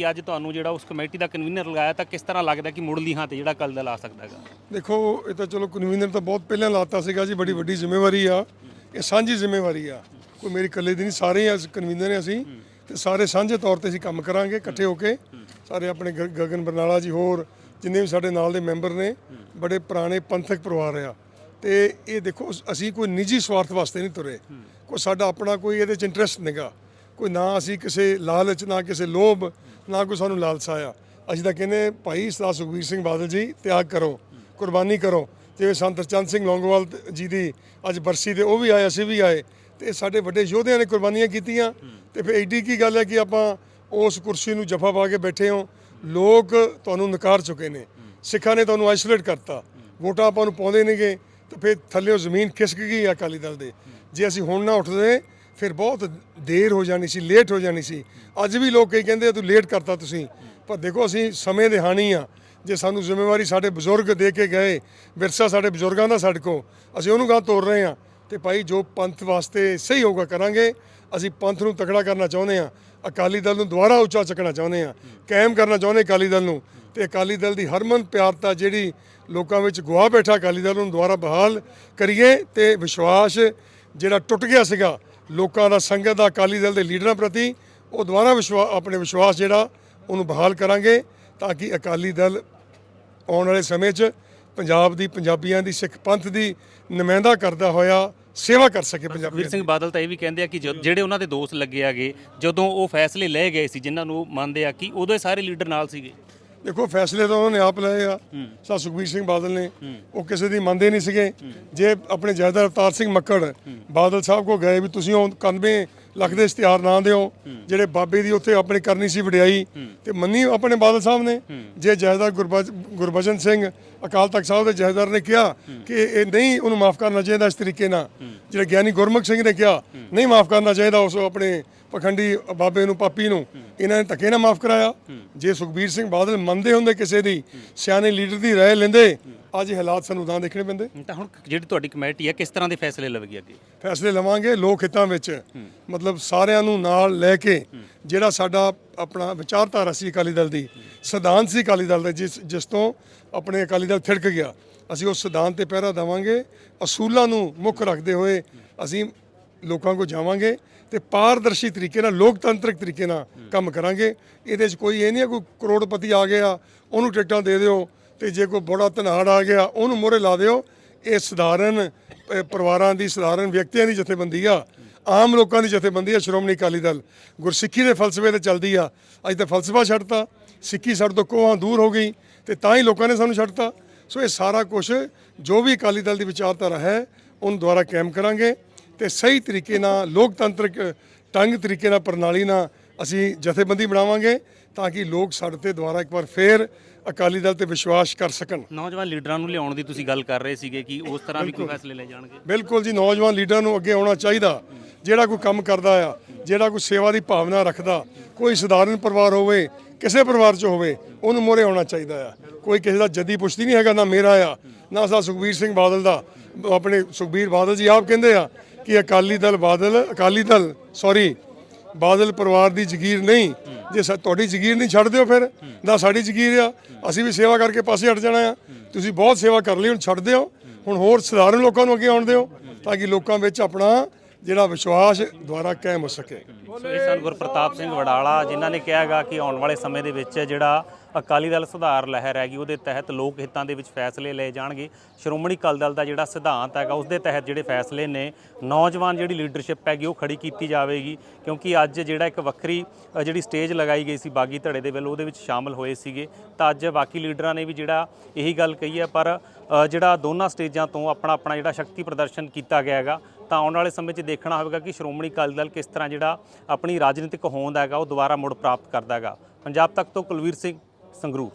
ਕਿ ਅੱਜ ਤੁਹਾਨੂੰ ਜਿਹੜਾ ਉਸ ਕਮੇਟੀ ਦਾ ਕਨਵੀਨਰ ਲਗਾਇਆ ਤਾਂ ਕਿਸ ਤਰ੍ਹਾਂ ਲੱਗਦਾ ਕਿ ਮੁੱਢਲੀ ਹਾਂ ਤੇ ਜਿਹੜਾ ਅਕਾਲੀ ਦਲ ਆ ਸਕਦਾ ਹੈਗਾ? ਦੇਖੋ, ਇਹ ਤਾਂ ਚਲੋ ਕਨਵੀਨਰ ਤਾਂ ਬਹੁਤ ਪਹਿਲਾਂ ਲਾਤਾ ਸੀਗਾ ਜੀ, ਬੜੀ ਵੱਡੀ ਜ਼ਿੰਮੇਵਾਰੀ ਆ। ਇਹ ਸਾਂਝੀ ਜ਼ਿੰਮੇਵਾਰੀ ਆ। ਕੋਈ ਮੇਰੀ ਇਕੱਲੇ ਦੀ ਨਹੀਂ, ਸਾਰੇ ਆ ਕਨਵੀਨਰ ਆ ਅਸੀਂ। ਤੇ ਸਾਰੇ ਸਾਂਝੇ ਤੌਰ ਤੇ ਅਸੀਂ ਕੰਮ ਕਰਾਂਗੇ, ਇਕੱਠੇ ਹੋ ਕੇ। ਸਾਰੇ ਆਪਣੇ ਗ- ਗਗਨ ਬਰਨਾਲਾ ਜੀ ਹੋਰ, ਜਿੰਨੇ ਵੀ ਸਾਡੇ ਨਾਲ ਦੇ ਮੈਂਬਰ ਨੇ, ਬੜੇ ਪੁਰਾਣੇ ਪੰਥਕ ਪਰਿਵਾਰ ਆ। ਤੇ ਇਹ ਦੇਖੋ, ਅਸੀਂ ਕੋਈ ਨਿੱਜੀ ਸਵਾਰਥ ਵਾਸਤੇ ਨਹੀਂ ਤੁਰੇ। ਕੋਈ ਸਾਡਾ ਆਪਣਾ ਕੋਈ ਇਹਦੇ ਚ ਇੰਟਰਸਟ ਨਹੀਂਗਾ। ਕੋਈ ਨਾ ਅਸੀਂ ਕਿਸੇ ਲਾਲਚ, ਨਾ ਕਿਸੇ ਲੋਭ ਨਾ ਕੋਈ ਸਾਨੂੰ ਲਾਲਸਾ ਆ। ਅਸੀਂ ਤਾਂ ਕਹਿੰਦੇ ਭਾਈ ਸਰਦਾਰ ਸੁਖਬੀਰ ਸਿੰਘ ਬਾਦਲ ਜੀ, ਤਿਆਗ ਕਰੋ, ਕੁਰਬਾਨੀ ਕਰੋ। ਜਿਵੇਂ ਸੰਤ ਚੰਦ ਸਿੰਘ ਲੌਂਗੋਵਾਲ ਜੀ ਦੀ ਅੱਜ ਬਰਸੀ ਤੇ ਉਹ ਵੀ ਆਏ, ਅਸੀਂ ਵੀ ਆਏ। ਤੇ ਸਾਡੇ ਵੱਡੇ ਯੋਧਿਆਂ ਨੇ ਕੁਰਬਾਨੀਆਂ ਕੀਤੀਆਂ। ਤੇ ਫਿਰ ਐਡੀ ਕੀ ਗੱਲ ਹੈ ਕਿ ਆਪਾਂ ਉਸ ਕੁਰਸੀ ਨੂੰ ਜਫਾ ਪਾ ਕੇ ਬੈਠੇ ਹਾਂ। ਲੋਕ ਤੁਹਾਨੂੰ ਨਕਾਰ ਚੁੱਕੇ ਨੇ। ਸਿੱਖਾਂ ਨੇ ਤੁਹਾਨੂੰ ਆਈਸੋਲੇਟ ਕਰਤਾ। ਵੋਟਾਂ ਆਪਾਂ ਨੂੰ ਪਾਉਂਦੇ ਨੇਗੇ ਤੇ ਫਿਰ ਥੱਲੇੋਂ ਜ਼ਮੀਨ ਖਿਸਕ ਗਈ ਅਕਾਲੀ ਦਲ ਦੇ। ਜੇ ਅਸੀਂ ਹੁਣ ਨਾ ਉੱਠਦੇ ਫਿਰ ਬਹੁਤ ਦੇਰ ਹੋ ਜਾਣੀ ਸੀ ਲੇਟ ਹੋ ਜਾਣੀ ਸੀ। ਅੱਜ ਵੀ ਲੋਕ ਕਈ ਕਹਿੰਦੇ ਤੂੰ ਲੇਟ ਕਰਤਾ ਤੁਸੀਂ। ਪਰ ਦੇਖੋ, ਅਸੀਂ ਸਮੇਂ ਦੇ ਹਾਣੀ ਆ। ਜੇ ਸਾਨੂੰ ਜ਼ਿੰਮੇਵਾਰੀ ਸਾਡੇ ਬਜ਼ੁਰਗ ਦੇ ਕੇ ਗਏ, ਵਿਰਸਾ ਸਾਡੇ ਬਜ਼ੁਰਗਾਂ ਦਾ ਸਾਡੇ ਕੋ ਅਸੀਂ ਉਹਨੂੰ ਗਾਂ ਤੋਰ ਰਹੇ ਆ। ਤੇ ਭਾਈ, ਜੋ ਪੰਥ ਵਾਸਤੇ ਸਹੀ ਹੋਊਗਾ ਕਰਾਂਗੇ, ਅਸੀਂ ਪੰਥ ਨੂੰ ਤਕੜਾ ਕਰਨਾ ਚਾਹੁੰਦੇ ਆ। ਅਕਾਲੀ ਦਲ ਨੂੰ ਦੁਬਾਰਾ ਉੱਚਾ ਚੱਕਣਾ ਚਾਹੁੰਦੇ ਆ। ਕਾਇਮ ਕਰਨਾ ਚਾਹੁੰਦੇ ਅਕਾਲੀ ਦਲ ਨੂੰ। ਤੇ ਅਕਾਲੀ ਦਲ ਦੀ ਹਰਮਨ ਪਿਆਰਤਾ ਜਿਹੜੀ ਲੋਕਾਂ ਵਿੱਚ ਗੁਆ ਬੈਠਾ, ਅਕਾਲੀ ਦਲ ਨੂੰ ਦੁਬਾਰਾ ਬਹਾਲ ਕਰੀਏ ਤੇ ਵਿਸ਼ਵਾਸ ਜਿਹੜਾ ਟੁੱਟ ਗਿਆ ਸੀਗਾ ਲੋਕਾਂ ਦਾ ਸੰਗਤ ਦਾ ਅਕਾਲੀ ਦਲ ਦੇ ਲੀਡਰਾਂ ਪ੍ਰਤੀ ਉਹ ਦੁਬਾਰਾ ਵਿਸ਼ਵਾਸ ਆਪਣੇ ਵਿਸ਼ਵਾਸ ਜਿਹੜਾ ਉਹਨੂੰ ਬਹਾਲ ਕਰਾਂਗੇ ਤਾਂ ਕਿ ਅਕਾਲੀ ਦਲ ਆਉਣ ਵਾਲੇ ਸਮੇਂ 'ਚ ਪੰਜਾਬ ਦੀ ਪੰਜਾਬੀਆਂ ਦੀ ਸਿੱਖ ਪੰਥ ਦੀ ਨੁਮਾਇੰਦਾ ਕਰਦਾ ਹੋਇਆ ਸੇਵਾ ਕਰ ਸਕੇ ਪੰਜਾਬੀਆਂ ਵੀਰ ਸਿੰਘ ਬਾਦਲ ਤਾਂ ਇਹ ਵੀ ਕਹਿੰਦੇ ਆ ਕਿ ਜਿਹੜੇ ਉਹਨਾਂ ਦੇ ਦੋਸਤ ਲੱਗੇ ਆਗੇ ਜਦੋਂ ਉਹ ਫੈਸਲੇ ਲਏ ਗਏ ਸੀ ਜਿਨ੍ਹਾਂ ਨੂੰ ਮੰਨਦੇ ਆ ਕਿ ਉਦੋਂ ਸਾਰੇ ਲੀਡਰ ਨਾਲ ਸੀਗੇ। ਦੇਖੋ ਫੈਸਲੇ ਤਾਂ ਉਹਨਾਂ ਨੇ ਆਪ ਲਏ ਆ। ਸਾ ਸੁਖਬੀਰ ਸਿੰਘ ਬਾਦਲ ਨੇ। ਉਹ ਕਿਸੇ ਦੀ ਮੰਨਦੇ ਨਹੀਂ ਸੀਗੇ। ਜੇ ਆਪਣੇ ਜਹਦਰ ਅਵਤਾਰ ਸਿੰਘ ਮੱਕੜ ਬਾਦਲ ਸਾਹਿਬ ਕੋ ਗਏ ਵੀ ਤੁਸੀਂ ਉਹ 91 ਲੱਖ ਦੇ ਇਸ਼ਤਿਹਾਰ ਨਾ ਦਿਓ। ਜਿਹੜੇ ਬਾਬੇ ਦੀ ਉੱਥੇ ਆਪਣੇ ਕਰਨੀ ਸੀ ਵਡਿਆਈ ਤੇ ਮੰਨੀ ਆਪਣੇ ਬਾਦਲ ਸਾਹਿਬ ਨੇ। ਜੇ ਜਹਦਰ ਗੁਰਬਚਨ ਸਿੰਘ ਅਕਾਲ ਤਖਤ ਸਾਹਿਬ ਦੇ ਜਹਦਰ ਨੇ ਕਿਹਾ ਕਿ ਇਹ ਨਹੀਂ ਉਹਨੂੰ ਮਾਫ ਕਰਨਾ ਚਾਹੀਦਾ ਇਸ ਤਰੀਕੇ ਨਾਲ। ਜਿਹੜਾ ਗਿਆਨੀ ਗੁਰਮੁਖ ਸਿੰਘ ਨੇ ਕਿਹਾ ਨਹੀਂ ਮਾਫ ਕਰਨਾ ਚਾਹੀਦਾ ਉਸ ਆਪਣੇ ਪਖੰਡੀ ਬਾਬੇ ਨੂੰ ਪਾਪੀ ਨੂੰ। ਇਹਨਾਂ ਨੇ ਧੱਕੇ ਨਾਲ ਮਾਫ ਕਰਾਇਆ। ਜੇ ਸੁਖਬੀਰ ਸਿੰਘ ਬਾਦਲ ਮੰਨਦੇ ਹੁੰਦੇ ਕਿਸੇ ਦੀ ਸਿਆਣੇ ਲੀਡਰ ਦੀ ਰਾਏ ਲੈਂਦੇ ਅੱਜ ਹਾਲਾਤ ਸਾਨੂੰ ਤਾਂ ਦੇਖਣੇ ਪੈਂਦੇ। ਤਾਂ ਹੁਣ ਜਿਹੜੀ ਤੁਹਾਡੀ ਕਮੇਟੀ ਹੈ ਕਿਸ ਤਰ੍ਹਾਂ ਦੇ ਫੈਸਲੇ ਲਵੇਗੀ ਅੱਗੇ? ਫੈਸਲੇ ਲਵਾਂਗੇ ਲੋਕ ਹਿੱਤਾਂ ਵਿੱਚ ਮਤਲਬ ਸਾਰਿਆਂ ਨੂੰ ਨਾਲ ਲੈ ਕੇ ਜਿਹੜਾ ਸਾਡਾ ਆਪਣਾ ਵਿਚਾਰਧਾਰਾ ਸੀ ਅਕਾਲੀ ਦਲ ਦੀ ਸਿਧਾਂਤ ਸੀ ਅਕਾਲੀ ਦਲ ਦਾ ਜਿਸ ਜਿਸ ਤੋਂ ਆਪਣੇ ਅਕਾਲੀ ਦਲ ਥਿੜਕ ਗਿਆ ਅਸੀਂ ਉਸ ਸਿਧਾਂਤ ਤੇ ਪਹਿਰਾ ਦੇਵਾਂਗੇ ਅਸੂਲਾਂ ਨੂੰ ਮੁੱਖ ਰੱਖਦੇ ਹੋਏ ਅਸੀਂ ਲੋਕਾਂ ਕੋਲ ਜਾਵਾਂਗੇ ਤੇ ਪਾਰਦਰਸ਼ੀ ਤਰੀਕੇ ਨਾਲ ਲੋਕਤੰਤਰਿਕ ਤਰੀਕੇ ਨਾਲ ਕੰਮ ਕਰਾਂਗੇ। ਇਹਦੇ 'ਚ ਕੋਈ ਇਹ ਨਹੀਂ ਕੋਈ ਕਰੋੜਪਤੀ ਆ ਗਿਆ ਉਹਨੂੰ ਟਿਕਟਾਂ ਦੇ ਦਿਓ ਤੇ ਜੇ ਕੋਈ ਬੜਾ ਧਨਾੜ ਆ ਗਿਆ, ਉਹਨੂੰ ਮੋਹਰੇ ਲਾ ਦਿਓ। ਇਹ ਸਧਾਰਨ ਪਰਿਵਾਰਾਂ ਦੀ ਸਧਾਰਨ ਵਿਅਕਤੀਆਂ ਦੀ ਜਥੇਬੰਦੀ ਆ। ਆਮ ਲੋਕਾਂ ਦੀ ਜਥੇਬੰਦੀ ਆ, ਸ਼੍ਰੋਮਣੀ ਅਕਾਲੀ ਦਲ। ਗੁਰਸਿੱਖੀ ਦੇ ਫਲਸਫੇ ਤੇ ਚੱਲਦੀ ਆ। ਅੱਜ ਤਾਂ ਫਲਸਫਾ ਛੱਡਤਾ। ਸਿੱਖੀ ਸਾਡੇ ਤੋਂ ਕੋਹਾਂ ਦੂਰ ਹੋ ਗਈ ਤੇ ਤਾਂ ਹੀ ਲੋਕਾਂ ਨੇ ਸਾਨੂੰ ਛੱਡਤਾ। ਸੋ ਇਹ ਸਾਰਾ ਕੁਝ ਜੋ ਵੀ ਅਕਾਲੀ ਦਲ ਦੀ ਵਿਚਾਰਧਾਰਾ ਹੈ, ਉਹਨੂੰ ਦੁਆਰਾ ਕਾਇਮ ਕਰਾਂਗੇ ਤੇ ਸਹੀ ਤਰੀਕੇ ਨਾਲ, ਲੋਕਤੰਤਰਿਕ ਢੰਗ ਤਰੀਕੇ ਨਾਲ, ਪ੍ਰਣਾਲੀ ਨਾਲ ਅਸੀਂ ਜਥੇਬੰਦੀ ਬਣਾਵਾਂਗੇ ਤਾਂ ਕਿ ਲੋਕ ਸਾਡੇ ਤੇ ਦੁਆਰਾ ਇੱਕ ਵਾਰ ਫੇਰ ਅਕਾਲੀ ਦਲ ਤੇ ਵਿਸ਼ਵਾਸ ਕਰ ਸਕਣ। ਨੌਜਵਾਨ ਲੀਡਰਾਂ ਨੂੰ ਲਿਆਉਣ ਦੀ ਤੁਸੀਂ ਗੱਲ ਕਰ ਰਹੇ ਸੀਗੇ ਕਿ ਉਸ ਤਰ੍ਹਾਂ ਵੀ ਕੋਈ ਫੈਸਲੇ ਲੈ ਜਾਣਗੇ। ਬਿਲਕੁਲ ਜੀ ਨੌਜਵਾਨ ਲੀਡਰ ਨੂੰ ਅੱਗੇ ਆਉਣਾ ਚਾਹੀਦਾ। ਜਿਹੜਾ ਕੋਈ ਕੰਮ ਕਰਦਾ ਆ ਜਿਹੜਾ ਕੋਈ ਸੇਵਾ ਦੀ ਭਾਵਨਾ ਰੱਖਦਾ ਕੋਈ ਸਧਾਰਨ ਪਰਿਵਾਰ ਹੋਵੇ ਕਿਸੇ ਪਰਿਵਾਰ 'ਚ ਹੋਵੇ ਉਹਨੂੰ ਮੋਰੇ ਆਉਣਾ ਚਾਹੀਦਾ ਆ। ਕੋਈ ਕਿਸੇ ਦਾ ਜੱਦੀ ਪੁਸ਼ਤੀ ਨਹੀਂ ਹੈਗਾ ਨਾ ਮੇਰਾ ਆ ਨਾ ਸਾ ਸੁਖਬੀਰ ਸਿੰਘ ਬਾਦਲ ਦਾ। ਆਪਣੇ ਸੁਖਬੀਰ ਬਾਦਲ ਜੀ ਆਪ ਕਹਿੰਦੇ ਆ ਕਿ ਅਕਾਲੀ ਦਲ ਬਾਦਲ ਅਕਾਲੀ ਦਲ ਸੌਰੀ ਬਾਦਲ ਪਰਿਵਾਰ ਦੀ ਜ਼ਗੀਰ ਨਹੀਂ, ਜੇ ਸਾ- ਤੁਹਾਡੀ ਜ਼ਗੀਰ ਨਹੀਂ ਛੱਡ ਦਿਓ ਫਿਰ, ਨਾ ਸਾਡੀ ਜ਼ਗੀਰ ਆ। ਅਸੀਂ ਵੀ ਸੇਵਾ ਕਰਕੇ ਪਾਸੇ ਹਟ ਜਾਣਾ ਆ। ਤੁਸੀਂ ਬਹੁਤ ਸੇਵਾ ਕਰ ਲਈ, ਹੁਣ ਛੱਡ ਦਿਓ। ਹੁਣ ਹੋਰ ਸਧਾਰਨ ਲੋਕਾਂ ਨੂੰ ਅੱਗੇ ਆਉਣ ਦਿਓ, ਤਾਂ ਕਿ ਲੋਕਾਂ ਵਿੱਚ ਆਪਣਾ ਜਿਹੜਾ ਵਿਸ਼ਵਾਸ ਦੁਆਰਾ ਕਾਇਮ ਹੋ ਸਕੇ। ਸੋ ਇਹ ਸਨ ਗੁਰਪ੍ਰਤਾਪ ਸਿੰਘ ਵਡਾਲਾ, ਜਿਨ੍ਹਾਂ ਨੇ ਕਿਹਾਗਾ ਕਿ ਆਉਣ ਵਾਲੇ ਸਮੇਂ ਦੇ ਵਿੱਚ ਜਿਹੜਾ ਅਕਾਲੀ ਦਲ ਸੁਧਾਰ ਲਹਿਰ ਹੈਗੀ, ਉਹਦੇ ਤਹਿਤ ਲੋਕ ਹਿੱਤਾਂ ਦੇ ਵਿੱਚ ਫੈਸਲੇ ਲਏ ਜਾਣਗੇ। ਸ਼੍ਰੋਮਣੀ ਅਕਾਲੀ ਦਲ ਦਾ ਜਿਹੜਾ ਸਿਧਾਂਤ ਹੈਗਾ ਉਸ ਦੇ ਤਹਿਤ ਜਿਹੜੇ ਫੈਸਲੇ ਨੇ, ਨੌਜਵਾਨ ਜਿਹੜੀ ਲੀਡਰਸ਼ਿਪ ਹੈਗੀ, ਉਹ ਖੜੀ ਕੀਤੀ ਜਾਵੇਗੀ। ਕਿਉਂਕਿ ਅੱਜ ਜਿਹੜਾ ਇੱਕ ਵੱਖਰੀ ਜਿਹੜੀ ਸਟੇਜ ਲਗਾਈ ਗਈ ਸੀ ਬਾਗੀ ਧੜੇ ਦੇ ਵੱਲੋਂ ਉਹਦੇ ਵਿੱਚ ਸ਼ਾਮਲ ਹੋਏ ਸੀਗੇ। ਤਾਂ ਅੱਜ ਬਾਕੀ ਲੀਡਰਾਂ ਨੇ ਵੀ ਜਿਹੜਾ ਇਹੀ ਗੱਲ ਕਹੀ ਹੈ, ਪਰ ਜਿਹੜਾ ਦੋਨਾਂ ਸਟੇਜਾਂ ਤੋਂ ਆਪਣਾ ਆਪਣਾ ਜਿਹੜਾ ਸ਼ਕਤੀ ਪ੍ਰਦਰਸ਼ਨ ਕੀਤਾ ਗਿਆ ਹੈਗਾ ਤਾਂ ਆਉਣ ਵਾਲੇ ਸਮੇਂ 'ਚ ਦੇਖਣਾ ਹੋਵੇਗਾ ਕਿ ਸ਼੍ਰੋਮਣੀ ਅਕਾਲੀ ਦਲ ਕਿਸ ਤਰ੍ਹਾਂ ਜਿਹੜਾ ਆਪਣੀ ਰਾਜਨੀਤਿਕ ਹੋਂਦ ਹੈਗਾ ਉਹ ਦੁਬਾਰਾ ਮੁੜ ਪ੍ਰਾਪਤ ਕਰਦਾ ਹੈਗਾ। ਪੰਜਾਬ ਤੱਕ ਤੋਂ ਕੁਲਵੀਰ ਸਿੰਘ ਸੰਗਰੂਰ।